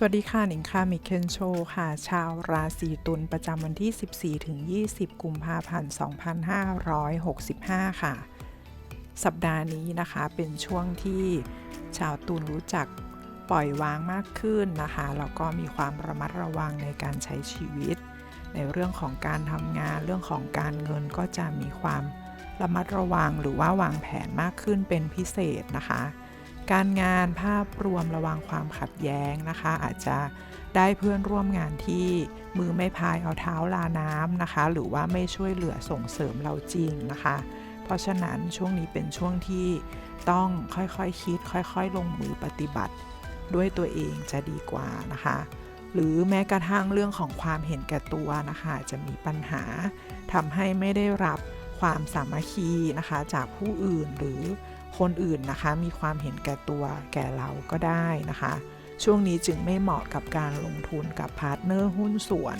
สวัสดีค่ะ หนิงค่ะมิเคนโชค่ะ ชาวราศีตุลประจำวันที่ 14 ถึง 20 กุมภาพันธ์ 2565 ค่ะ สัปดาห์นี้นะคะเป็นช่วงที่ชาวตุลรู้จักปล่อยวางมากขึ้นนะคะ แล้วก็มีความระมัดระวังในการใช้ชีวิต ในเรื่องของการทำงานเรื่องของการเงินก็จะมีความระมัดระวังหรือว่าวางแผนมากขึ้นเป็นพิเศษนะคะ การงานภาพรวมระวังความขัดแย้งนะคะ อาจจะได้เพื่อนร่วมงานที่มือไม่พายเอาเท้าลาน้ำนะคะ หรือว่าไม่ช่วยเหลือส่งเสริมเราจริงนะคะ เพราะฉะนั้นช่วงนี้เป็นช่วงที่ต้องค่อยๆคคิด ค่อยๆ ลงมือปฏิบัติ ด้วยตัวเองจะดีกว่านะคะ หรือแม้กระทั่งเรื่องของความเห็นแก่ตัวนะคะ จะมีปัญหาทำให้ไม่ได้รับความสามัคคีนะคะ จากผู้อื่นหรือ คนอื่นนะคะ มีความเห็นแก่ตัวแก่เราก็ได้นะคะ ช่วงนี้จึงไม่เหมาะกับการลงทุนกับพาร์ทเนอร์หุ้นส่วน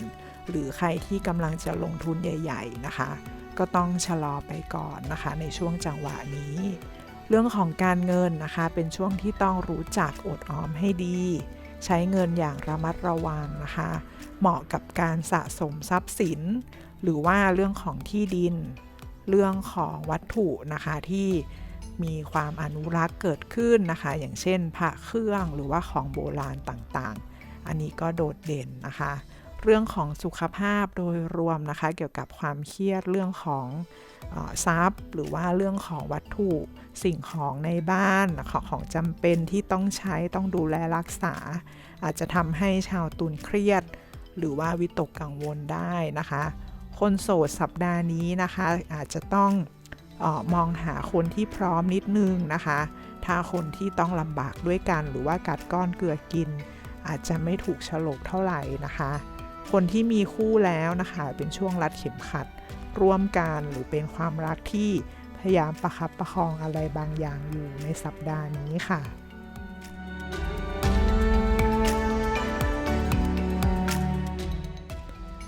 หรือใครที่กำลังจะลงทุนใหญ่ ๆ นะคะ ก็ต้องชะลอไปก่อนนะคะ ในช่วงจังหวะนี้ เรื่องของการเงินนะคะ เป็นช่วงที่ต้องรู้จักอดออมให้ดี ใช้เงินอย่างระมัดระวังนะคะ เหมาะกับการสะสมทรัพย์สิน หรือว่าเรื่องของที่ดิน เรื่องของวัตถุนะคะที่ มีความอนุรักษ์เกิดขึ้นนะคะ อย่างเช่นพระเครื่องหรือว่าของโบราณต่างๆ อันนี้ก็โดดเด่นนะคะ เรื่องของสุขภาพโดยรวมนะคะ เกี่ยวกับความเครียดเรื่องของทรัพย์ หรือว่าเรื่องของวัตถุสิ่งของในบ้านของของจำเป็นที่ต้องใช้ต้องดูแลรักษา อาจจะทำให้ชาวตุลเครียด หรือว่าวิตกกังวลได้นะคะ คนโสดสัปดาห์นี้นะคะ อาจจะต้อง ออมองหาคนที่พร้อมนิดนึงนะคะ ถ้าคนที่ต้องลำบากด้วยกัน หรือว่ากัดก้อนเกลือกิน อาจจะไม่ถูกฉลกเท่าไหร่นะคะ คนที่มีคู่แล้วนะคะ เป็นช่วงรัดเข็มขัด ร่วมกันหรือเป็นความรักที่พยายามประคับประคองอะไรบางอย่างอยู่ในสัปดาห์นี้ค่ะ